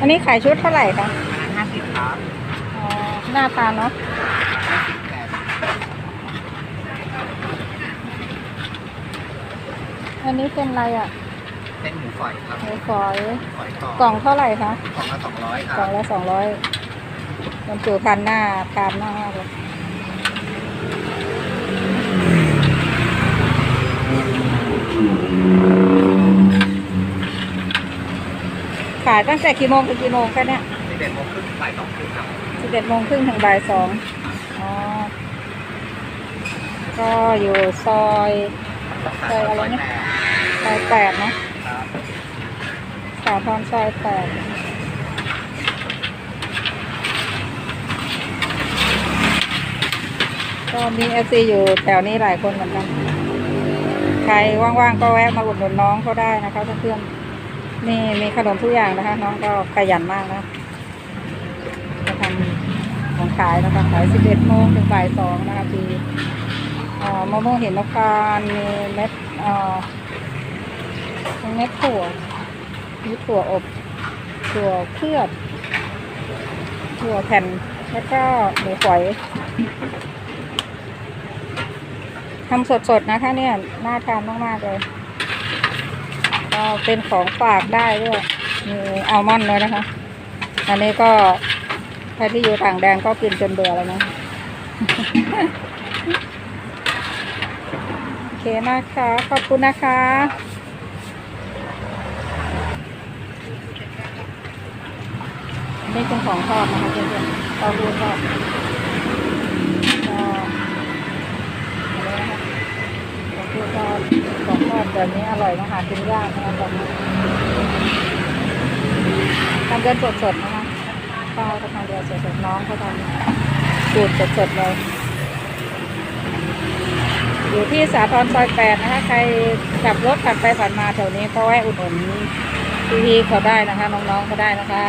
อันนี้ขายชุดเท่าไหร่คะอันนั้นห้าสิบครับอ๋อหน้าตาเนาะห้าสิบแปดอันนี้เป็นอะไรอะ เป็นหมูฝอยครับหมูฝอยฝอยทองกล่องเท่าไหร่คะกล่องละสองร้อยคกล่รัอบงละสองร้อยบรรจุพันหน้าทานมากมากเลย ขายตั้งแต่กี่โมงถึงกี่โมงคะเนี่ยสิบเอ็ดโมงครึ่งบ่ายสองครึ่งครับสิบเอ็ดโมงครึ่งถึงบ่ายสองอ๋อ ก็อยู่ซอยซอยอะไรนะซอยแปดเนาะสาทรซอยแปดก็มีเอซีอยู่แถวนี้หลายคนเหมือนกัน ใครว่างๆก็แวะมาอุดหนุนน้องเขาได้นะคะเพื่อนๆ นี่มีขนมทุกอย่างนะคะ น้องก็ขยันมากนะจะทำของขายนะคะขาย11โมงถึงบ่ายสองนะคะมีเอ่มะม่วงหินมะพร้าวมีเม็ดเอ่อมีเม็ดถั่วมีถั่วอบถั่วเคลือบถั่วแผ่นแล้วก็หมูฝอยทำสดๆนะคะเนี่ยน่าทานมากๆเลย ก็เป็นของฝากได้ด้วยมีอัลมอนด์เลยนะคะ อันนี้ก็ใครที่อยู่ต่างแดนก็กินจนเบื่อแล้วนะโอเคนะคะ ขอบคุณนะคะนี่เป็นของทอดนะคะเพื่อนๆเต้าหู้ทอดก็อันนี้นะคะเต้าหู้ทอดของทอด แบบนี้อร่อยมาหากินยากนะคะแบบนี้ทำกันสดๆนะคะป้าก็ทำเดียวสดๆน้องเขาทำสูตรสดๆเลยอยู่ที่สาทรซอยแปดนะคะ ใครขับรถผ่านไปผ่านมาแถวนี้ก็แวะอุดหนุนพี่ๆเขาได้นะคะ น้องๆเขาได้นะคะ